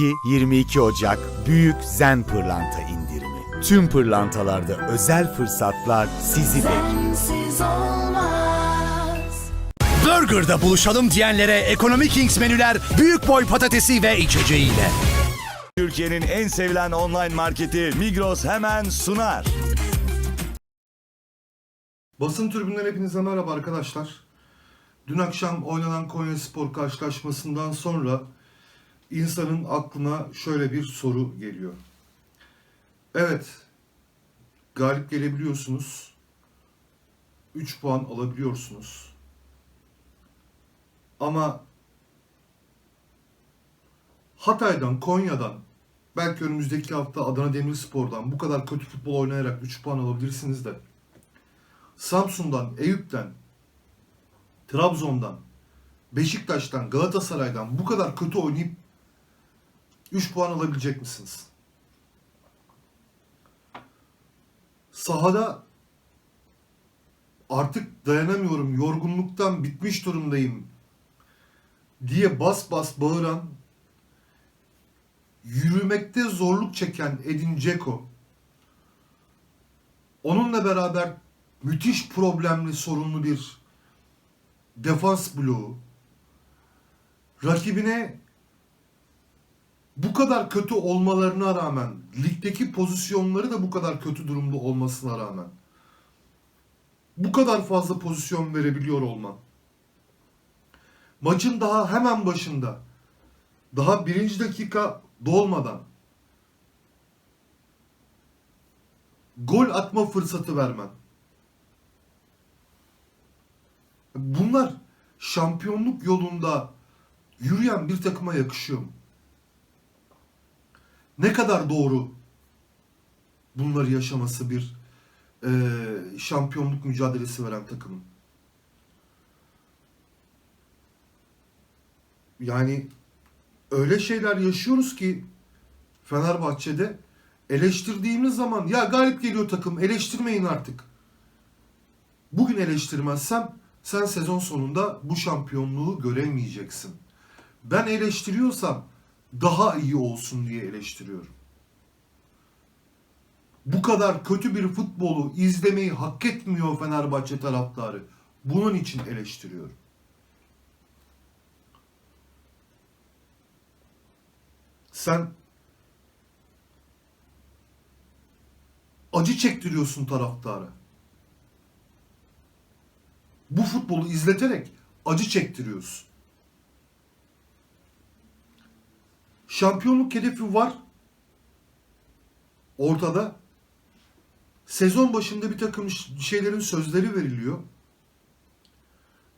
22-22 Ocak Büyük Zen Pırlanta indirimi. Tüm pırlantalarda özel fırsatlar sizi bekliyor. Burger'da buluşalım diyenlere Ekonomi Kings menüler büyük boy patatesi ve içeceğiyle. Türkiye'nin en sevilen online marketi Migros hemen sunar. Basın tribünden hepinize merhaba arkadaşlar. Dün akşam oynanan Konya Spor karşılaşmasından sonra insanın aklına şöyle bir soru geliyor. Evet, galip gelebiliyorsunuz. 3 puan alabiliyorsunuz. Ama Hatay'dan, Konya'dan, belki önümüzdeki hafta Adana Demirspor'dan bu kadar kötü futbol oynayarak 3 puan alabilirsiniz de Samsun'dan, Eyüp'ten, Trabzon'dan, Beşiktaş'tan, Galatasaray'dan bu kadar kötü oynayıp 3 puan alabilecek misiniz? Sahada artık dayanamıyorum, yorgunluktan bitmiş durumdayım diye bas bas bağıran, yürümekte zorluk çeken Edin Dzeko, onunla beraber müthiş problemli, sorunlu bir defans bloğu. Rakibine bu kadar kötü olmalarına rağmen, ligdeki pozisyonları da bu kadar kötü durumda olmasına rağmen bu kadar fazla pozisyon verebiliyor olman. Maçın daha hemen başında, daha birinci dakika dolmadan gol atma fırsatı vermen. Bunlar şampiyonluk yolunda yürüyen bir takıma yakışıyor mu? Ne kadar doğru bunları yaşaması bir eee, şampiyonluk mücadelesi veren takımın? Yani öyle şeyler yaşıyoruz ki Fenerbahçe'de eleştirdiğimiz zaman ya galip geliyor takım eleştirmeyin artık. Bugün eleştirmezsem sen sezon sonunda bu şampiyonluğu göremeyeceksin. Ben eleştiriyorsam daha iyi olsun diye eleştiriyorum. Bu kadar kötü bir futbolu izlemeyi hak etmiyor Fenerbahçe taraftarı. Bunun için eleştiriyorum. Sen acı çektiriyorsun taraftara. Bu futbolu izleterek acı çektiriyorsun. Şampiyonluk hedefi var. Ortada. Sezon başında bir takım şeylerin sözleri veriliyor.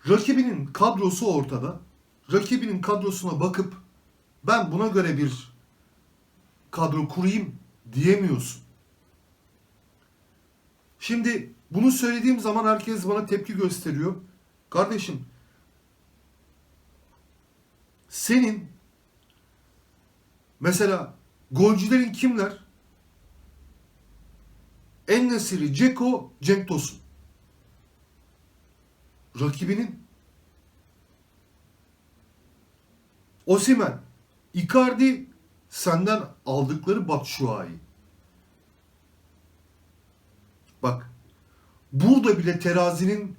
Rakibinin kadrosu ortada. Rakibinin kadrosuna bakıp ben buna göre bir kadro kurayım diyemiyorsun. Şimdi bunu söylediğim zaman herkes bana tepki gösteriyor. Kardeşim senin mesela golcülerin kimler? En-Nesyri, Ceko, Cenk Tosun. Rakibinin Osimen, Icardi senden aldıkları Batshuayi. Bak burada bile terazinin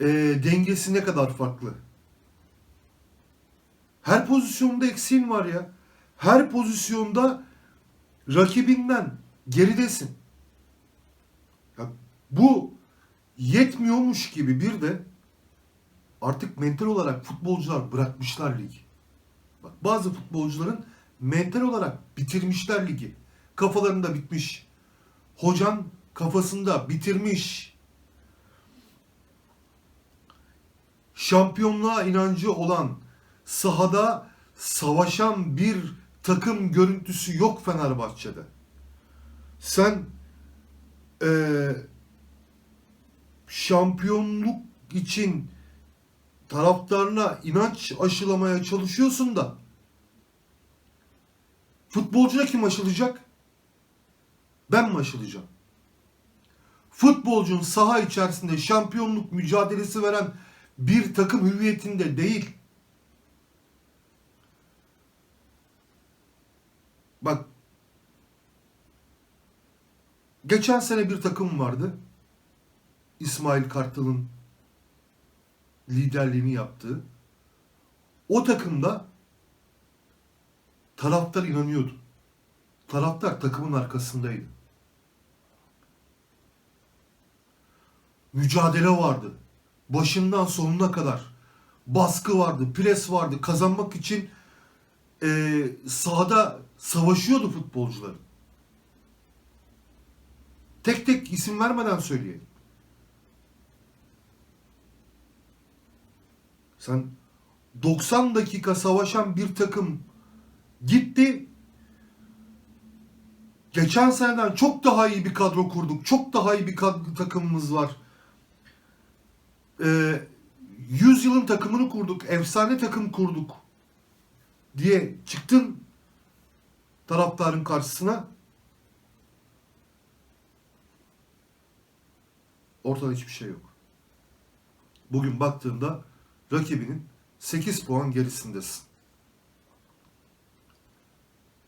e, dengesi ne kadar farklı. Her pozisyonda eksiğin var ya. Her pozisyonda rakibinden geridesin. Ya bu yetmiyormuş gibi bir de artık mental olarak futbolcular bırakmışlar ligi. Bak bazı futbolcuların mental olarak bitirmişler ligi. Kafalarında bitmiş. Hocan kafasında bitirmiş. Şampiyonluğa inancı olan, sahada savaşan bir takım görüntüsü yok Fenerbahçe'de. Sen eee, şampiyonluk için taraftarına inanç aşılamaya çalışıyorsun da futbolcuna kim aşılayacak? Ben mi aşılayacağım? Futbolcun saha içerisinde şampiyonluk mücadelesi veren bir takım hüviyetinde değil. Bak geçen sene bir takım vardı. İsmail Kartal'ın liderliğini yaptığı. O takımda taraftar inanıyordu. Taraftar takımın arkasındaydı. Mücadele vardı. Başından sonuna kadar baskı vardı, pres vardı. Kazanmak için eee sahada savaşıyordu futbolcular. Tek tek isim vermeden söyleyelim. Sen 90 dakika savaşan bir takım gitti. Geçen seneden çok daha iyi bir kadro kurduk. Çok daha iyi bir kad- takımımız var. Ee, 100 yılın takımını kurduk. Efsane takım kurduk. Diye çıktın taraftarın karşısına. Ortada hiçbir şey yok. Bugün baktığında rakibinin 8 puan gerisindesin.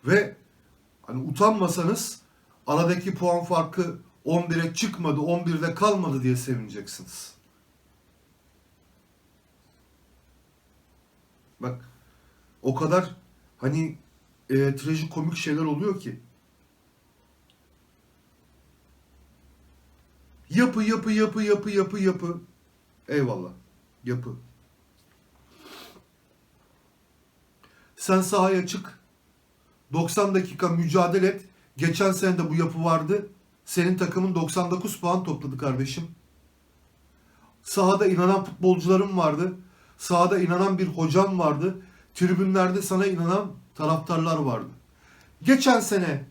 Ve hani utanmasanız aradaki puan farkı 11'e çıkmadı, 11'de kalmadı diye sevineceksiniz. Bak o kadar hani e, trajikomik şeyler oluyor ki. Yapı yapı yapı yapı yapı yapı. Eyvallah. Yapı. Sen sahaya çık. 90 dakika mücadele et. Geçen sene de bu yapı vardı. Senin takımın 99 puan topladı kardeşim. Sahada inanan futbolcularım vardı. Sahada inanan bir hocam vardı. Tribünlerde sana inanan taraftarlar vardı. Geçen sene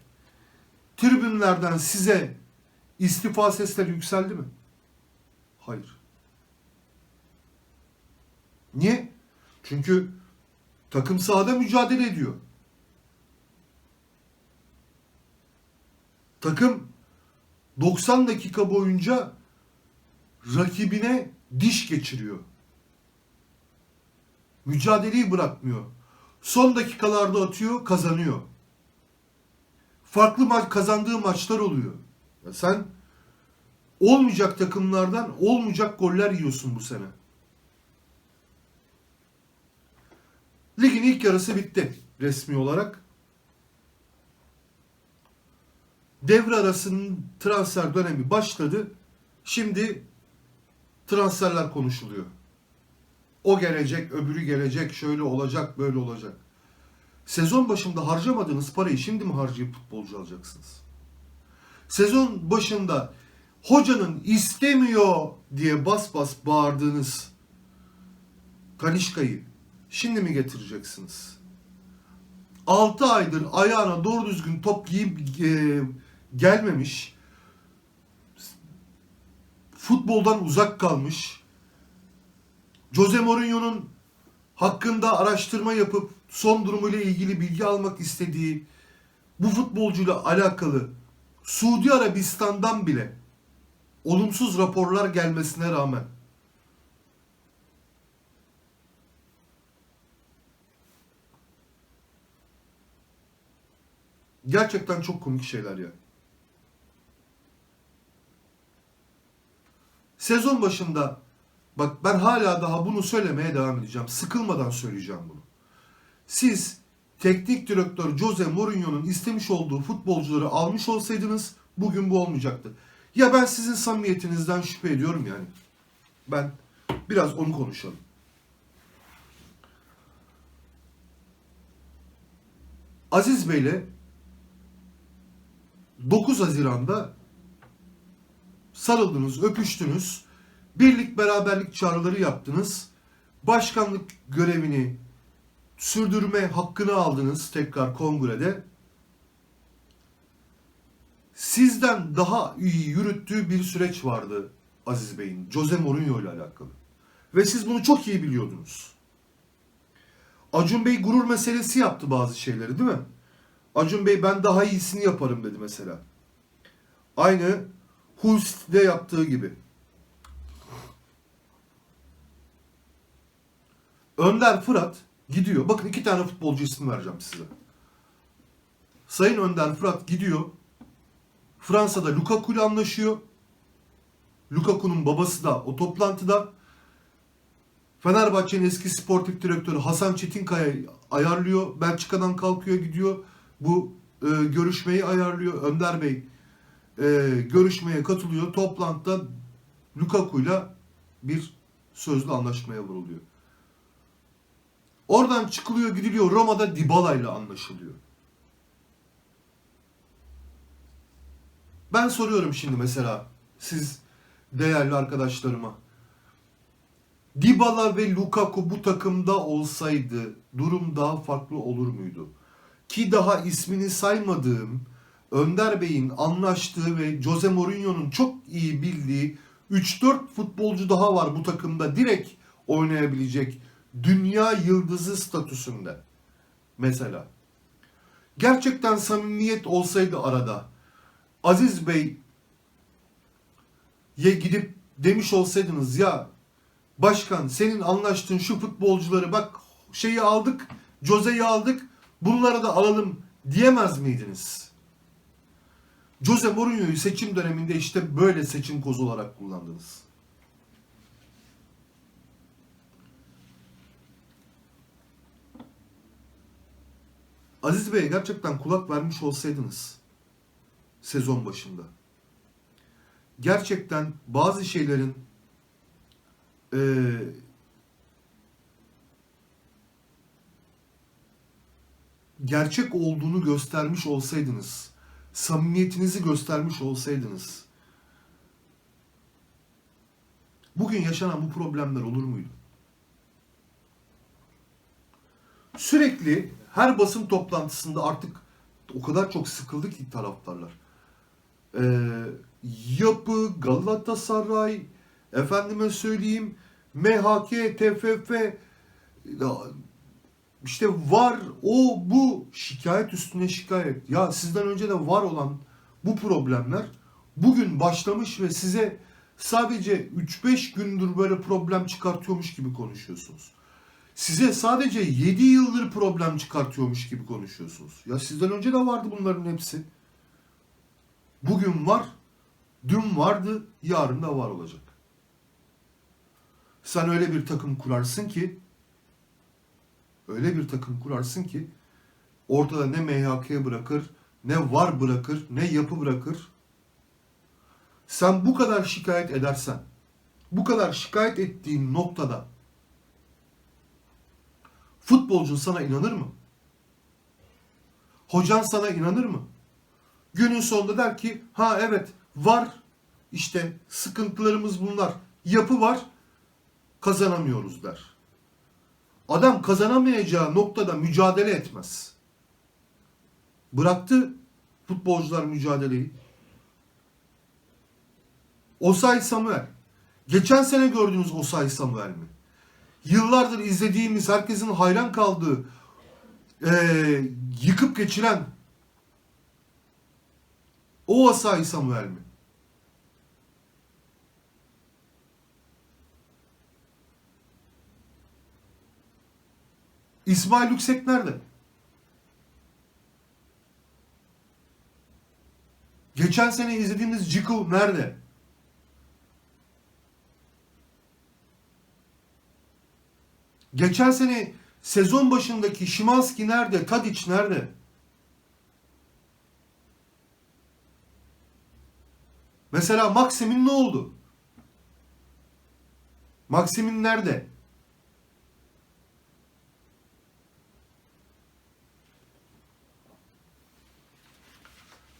tribünlerden size istifa sesleri yükseldi mi? Hayır. Niye? Çünkü takım sahada mücadele ediyor. Takım 90 dakika boyunca rakibine diş geçiriyor. Mücadeleyi bırakmıyor. Son dakikalarda atıyor, kazanıyor. Farklı maç kazandığı maçlar oluyor. Ya sen olmayacak takımlardan olmayacak goller yiyorsun bu sene. Ligin ilk yarısı bitti resmi olarak. Devre arasının transfer dönemi başladı. Şimdi transferler konuşuluyor. O gelecek, öbürü gelecek, şöyle olacak, böyle olacak. Sezon başında harcamadığınız parayı şimdi mi harcayıp futbolcu alacaksınız? Sezon başında hocanın istemiyor diye bas bas bağırdığınız Kalişka'yı şimdi mi getireceksiniz? 6 aydır ayağına doğru düzgün top giyip e, gelmemiş. Futboldan uzak kalmış. Jose Mourinho'nun hakkında araştırma yapıp son durumuyla ilgili bilgi almak istediği bu futbolcuyla alakalı Suudi Arabistan'dan bile olumsuz raporlar gelmesine rağmen gerçekten çok komik şeyler ya. Sezon başında bak ben hala daha bunu söylemeye devam edeceğim. Sıkılmadan söyleyeceğim bunu. Siz teknik direktör Jose Mourinho'nun istemiş olduğu futbolcuları almış olsaydınız bugün bu olmayacaktı. Ya ben sizin samimiyetinizden şüphe ediyorum yani. Ben biraz onu konuşalım. Aziz Bey'le 9 Haziran'da sarıldınız, öpüştünüz. Birlik beraberlik çağrıları yaptınız. Başkanlık görevini sürdürme hakkını aldınız tekrar kongrede. Sizden daha iyi yürüttüğü bir süreç vardı Aziz Bey'in. Jose Mourinho ile alakalı. Ve siz bunu çok iyi biliyordunuz. Acun Bey gurur meselesi yaptı bazı şeyleri değil mi? Acun Bey ben daha iyisini yaparım dedi mesela. Aynı Hulst'de yaptığı gibi. Önder Fırat gidiyor. Bakın iki tane futbolcu ismi vereceğim size. Sayın Önder Fırat gidiyor. Fransa'da Lukaku ile anlaşıyor. Lukaku'nun babası da o toplantıda. Fenerbahçe'nin eski sportif direktörü Hasan Çetinkaya ayarlıyor. Belçika'dan kalkıyor gidiyor. Bu e, görüşmeyi ayarlıyor. Önder Bey e, görüşmeye katılıyor. Toplantıda Lukaku'yla bir sözlü anlaşmaya vuruluyor. Oradan çıkılıyor gidiliyor Roma'da Dybala ile anlaşılıyor. Ben soruyorum şimdi mesela siz değerli arkadaşlarıma. Dybala ve Lukaku bu takımda olsaydı durum daha farklı olur muydu? Ki daha ismini saymadığım Önder Bey'in anlaştığı ve Jose Mourinho'nun çok iyi bildiği 3-4 futbolcu daha var bu takımda direkt oynayabilecek dünya yıldızı statüsünde. Mesela. Gerçekten samimiyet olsaydı arada Aziz Bey ye gidip demiş olsaydınız ya başkan senin anlaştığın şu futbolcuları bak şeyi aldık Jose'yi aldık bunları da alalım diyemez miydiniz? Jose Mourinho'yu seçim döneminde işte böyle seçim kozu olarak kullandınız. Aziz Bey'e gerçekten kulak vermiş olsaydınız sezon başında gerçekten bazı şeylerin eee gerçek olduğunu göstermiş olsaydınız, samimiyetinizi göstermiş olsaydınız, bugün yaşanan bu problemler olur muydu? Sürekli her basın toplantısında artık o kadar çok sıkıldı ki taraftarlar. Ee, yapı, Galatasaray, efendime söyleyeyim, MHK, TFF, işte var o bu şikayet üstüne şikayet. Ya sizden önce de var olan bu problemler bugün başlamış ve size sadece 3-5 gündür böyle problem çıkartıyormuş gibi konuşuyorsunuz. Size sadece 7 yıldır problem çıkartıyormuş gibi konuşuyorsunuz. Ya sizden önce de vardı bunların hepsi. Bugün var, dün vardı, yarın da var olacak. Sen öyle bir takım kurarsın ki öyle bir takım kurarsın ki ortada ne MHK bırakır, ne var bırakır, ne yapı bırakır. Sen bu kadar şikayet edersen, bu kadar şikayet ettiğin noktada futbolcun sana inanır mı? Hocan sana inanır mı? Günün sonunda der ki ha evet var işte sıkıntılarımız bunlar. Yapı var kazanamıyoruz der. Adam kazanamayacağı noktada mücadele etmez. Bıraktı futbolcular mücadeleyi. Osay Samuel. Geçen sene gördüğünüz Osay Samuel mi? Yıllardır izlediğimiz, herkesin hayran kaldığı, eee, yıkıp geçiren o Osay Samuel mi? İsmail Yüksek nerede? Geçen sene izlediğimiz Ciku nerede? Geçen sene sezon başındaki Şimanski nerede? Tadic nerede? Mesela Maxim'in ne oldu? Maxim'in nerede?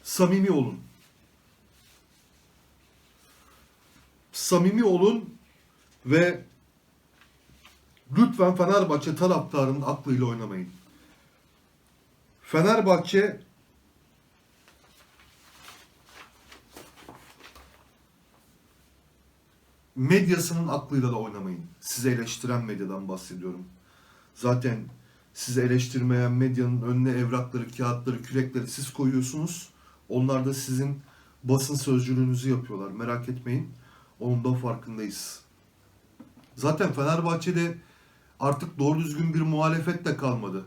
Samimi olun. Samimi olun ve lütfen Fenerbahçe taraftarının aklıyla oynamayın. Fenerbahçe medyasının aklıyla da oynamayın. Sizi eleştiren medyadan bahsediyorum. Zaten sizi eleştirmeyen medyanın önüne evrakları, kağıtları, kürekleri siz koyuyorsunuz. Onlar da sizin basın sözcülüğünüzü yapıyorlar. Merak etmeyin. Onun da farkındayız. Zaten Fenerbahçe'de artık doğru düzgün bir muhalefet de kalmadı.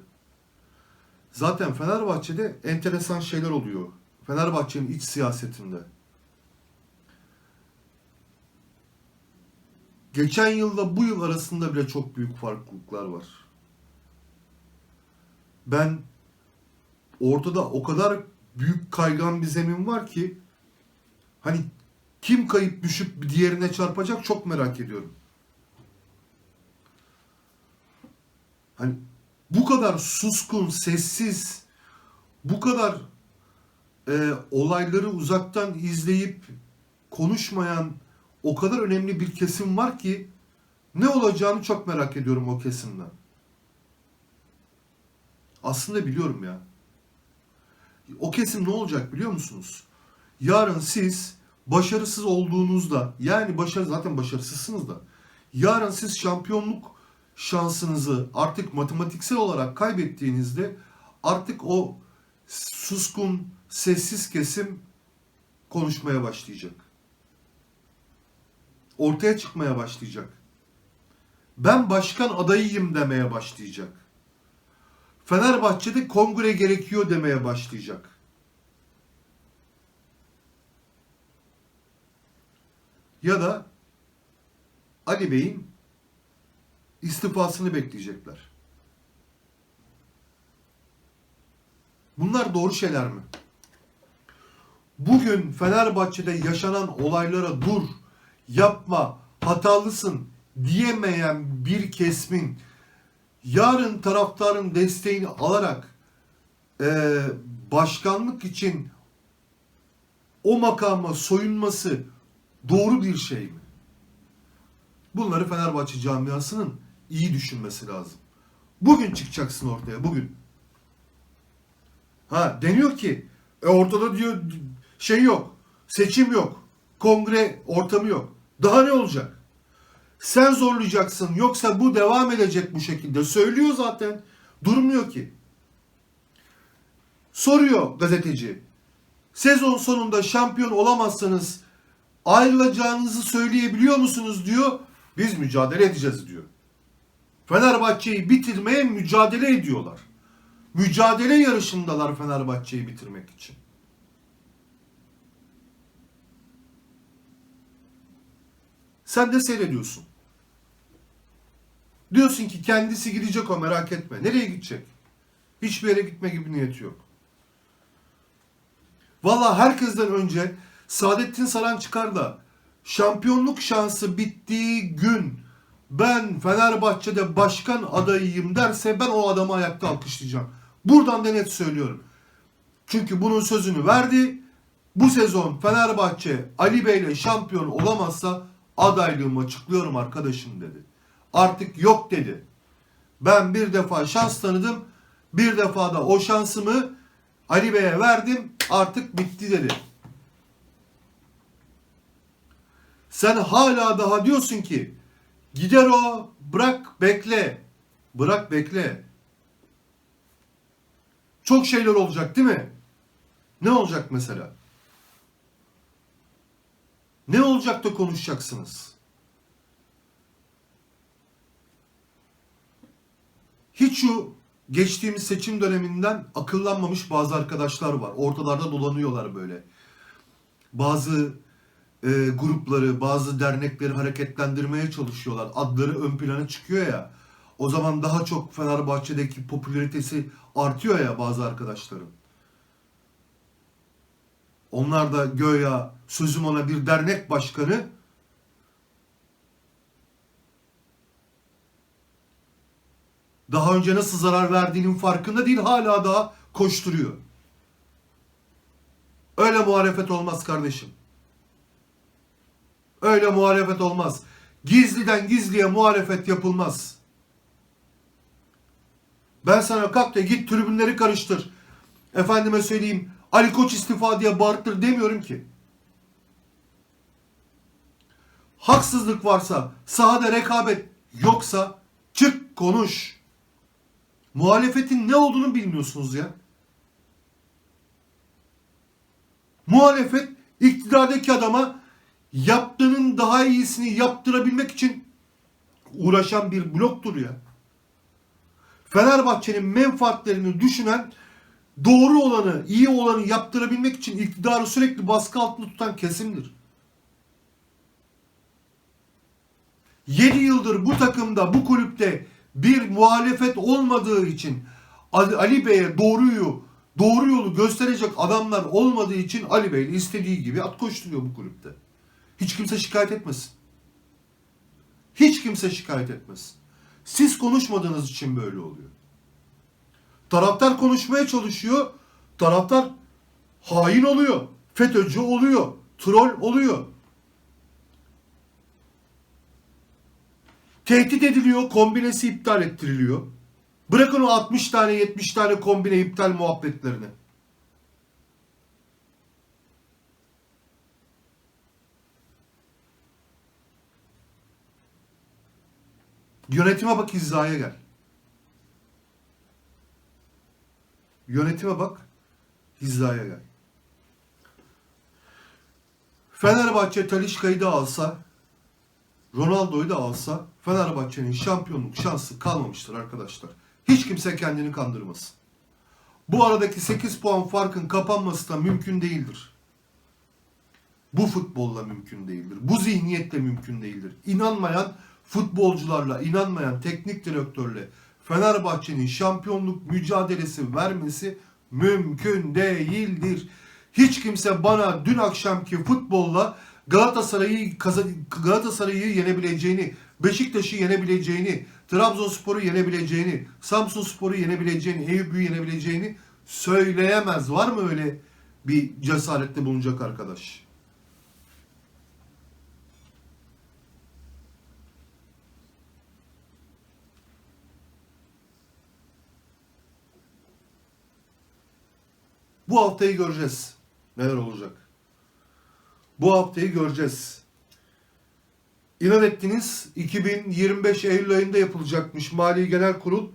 Zaten Fenerbahçe'de enteresan şeyler oluyor. Fenerbahçe'nin iç siyasetinde. Geçen yılla bu yıl arasında bile çok büyük farklılıklar var. Ben ortada o kadar büyük kaygan bir zemin var ki hani kim kayıp düşüp diğerine çarpacak çok merak ediyorum. Hani bu kadar suskun, sessiz, bu kadar e, olayları uzaktan izleyip konuşmayan o kadar önemli bir kesim var ki ne olacağını çok merak ediyorum o kesimden. Aslında biliyorum ya. O kesim ne olacak biliyor musunuz? Yarın siz başarısız olduğunuzda yani başarı zaten başarısızsınız da yarın siz şampiyonluk şansınızı artık matematiksel olarak kaybettiğinizde artık o suskun, sessiz kesim konuşmaya başlayacak. Ortaya çıkmaya başlayacak. Ben başkan adayıyım demeye başlayacak. Fenerbahçe'de kongre gerekiyor demeye başlayacak. Ya da Ali Bey'in istifasını bekleyecekler. Bunlar doğru şeyler mi? Bugün Fenerbahçe'de yaşanan olaylara dur, yapma, hatalısın diyemeyen bir kesmin yarın taraftarın desteğini alarak eee, başkanlık için o makama soyunması doğru bir şey mi? Bunları Fenerbahçe camiasının iyi düşünmesi lazım. Bugün çıkacaksın ortaya, bugün. Ha deniyor ki e ortada diyor şey yok, seçim yok, kongre ortamı yok. Daha ne olacak? Sen zorlayacaksın yoksa bu devam edecek bu şekilde. Söylüyor zaten. Durmuyor ki. Soruyor gazeteci. Sezon sonunda şampiyon olamazsanız ayrılacağınızı söyleyebiliyor musunuz diyor. Biz mücadele edeceğiz diyor. Fenerbahçe'yi bitirmeye mücadele ediyorlar. Mücadele yarışındalar Fenerbahçe'yi bitirmek için. Sen de seyrediyorsun. Diyorsun ki kendisi gidecek o merak etme. Nereye gidecek? Hiçbir yere gitme gibi niyeti yok. Valla herkesten önce Saadettin Saran çıkar da şampiyonluk şansı bittiği gün ben Fenerbahçe'de başkan adayıyım derse ben o adamı ayakta alkışlayacağım. Buradan da net söylüyorum. Çünkü bunun sözünü verdi. Bu sezon Fenerbahçe Ali Bey'le şampiyon olamazsa adaylığımı açıklıyorum arkadaşım dedi. Artık yok dedi. Ben bir defa şans tanıdım. Bir defa da o şansımı Ali Bey'e verdim. Artık bitti dedi. Sen hala daha diyorsun ki gider o bırak bekle. Bırak bekle. Çok şeyler olacak değil mi? Ne olacak mesela? Ne olacak da konuşacaksınız? Hiç şu geçtiğimiz seçim döneminden akıllanmamış bazı arkadaşlar var. Ortalarda dolanıyorlar böyle. Bazı e, grupları, bazı dernekleri hareketlendirmeye çalışıyorlar. Adları ön plana çıkıyor ya. O zaman daha çok Fenerbahçe'deki popülaritesi artıyor ya bazı arkadaşların. Onlar da göya sözüm ona bir dernek başkanı daha önce nasıl zarar verdiğinin farkında değil hala daha koşturuyor. Öyle muhalefet olmaz kardeşim. Öyle muhalefet olmaz. Gizliden gizliye muhalefet yapılmaz. Ben sana kalk da git tribünleri karıştır. Efendime söyleyeyim Ali Koç istifa diye bağırttır demiyorum ki. Haksızlık varsa, sahada rekabet yoksa çık konuş. Muhalefetin ne olduğunu bilmiyorsunuz ya. Muhalefet iktidardaki adama yaptığının daha iyisini yaptırabilmek için uğraşan bir bloktur ya. Fenerbahçe'nin menfaatlerini düşünen doğru olanı, iyi olanı yaptırabilmek için iktidarı sürekli baskı altında tutan kesimdir. 7 yıldır bu takımda, bu kulüpte bir muhalefet olmadığı için Ali, Bey'e doğruyu, doğru yolu gösterecek adamlar olmadığı için Ali Bey de istediği gibi at koşturuyor bu kulüpte. Hiç kimse şikayet etmesin. Hiç kimse şikayet etmesin. Siz konuşmadığınız için böyle oluyor. Taraftar konuşmaya çalışıyor. Taraftar hain oluyor. FETÖ'cü oluyor. Troll oluyor. Tehdit ediliyor. Kombinesi iptal ettiriliyor. Bırakın o 60 tane 70 tane kombine iptal muhabbetlerini. Yönetime bak hizaya gel. Yönetime bak hizaya gel. Fenerbahçe Talişka'yı da alsa Ronaldo'yu da alsa Fenerbahçe'nin şampiyonluk şansı kalmamıştır arkadaşlar. Hiç kimse kendini kandırmasın. Bu aradaki 8 puan farkın kapanması da mümkün değildir. Bu futbolla mümkün değildir. Bu zihniyetle mümkün değildir. İnanmayan futbolcularla, inanmayan teknik direktörle Fenerbahçe'nin şampiyonluk mücadelesi vermesi mümkün değildir. Hiç kimse bana dün akşamki futbolla Galatasaray'ı Galatasaray'ı yenebileceğini, Beşiktaş'ı yenebileceğini, Trabzonspor'u yenebileceğini, Samsunspor'u yenebileceğini, Eyüp'ü yenebileceğini söyleyemez. Var mı öyle bir cesarette bulunacak arkadaş? Bu haftayı göreceğiz. Neler olacak? Bu haftayı göreceğiz. İnan ettiniz 2025 Eylül ayında yapılacakmış Mali Genel Kurul.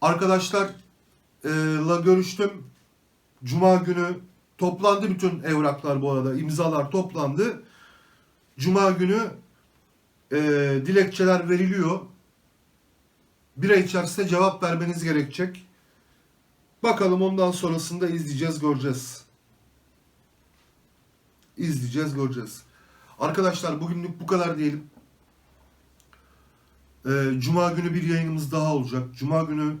Arkadaşlarla görüştüm. Cuma günü toplandı bütün evraklar bu arada. imzalar toplandı. Cuma günü e, dilekçeler veriliyor. Bir ay içerisinde cevap vermeniz gerekecek. Bakalım ondan sonrasında izleyeceğiz, göreceğiz. İzleyeceğiz, göreceğiz. Arkadaşlar bugünlük bu kadar diyelim. Ee, Cuma günü bir yayınımız daha olacak. Cuma günü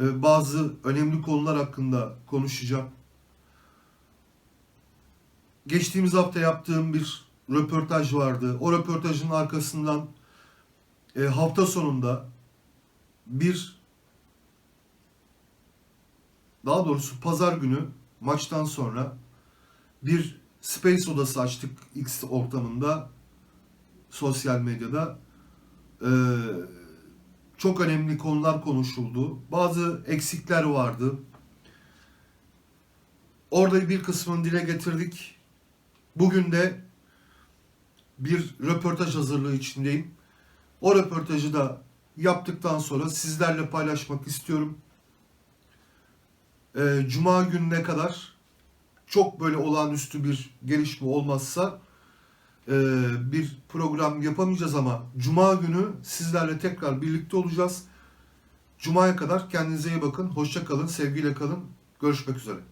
e, bazı önemli konular hakkında konuşacağım. Geçtiğimiz hafta yaptığım bir röportaj vardı. O röportajın arkasından e, hafta sonunda bir daha doğrusu pazar günü maçtan sonra bir space odası açtık X ortamında sosyal medyada. Ee, çok önemli konular konuşuldu. Bazı eksikler vardı. Orada bir kısmını dile getirdik. Bugün de bir röportaj hazırlığı içindeyim. O röportajı da yaptıktan sonra sizlerle paylaşmak istiyorum. Ee, Cuma gününe kadar çok böyle olağanüstü bir gelişme olmazsa e, bir program yapamayacağız ama Cuma günü sizlerle tekrar birlikte olacağız. Cuma'ya kadar kendinize iyi bakın. Hoşça kalın. Sevgiyle kalın. Görüşmek üzere.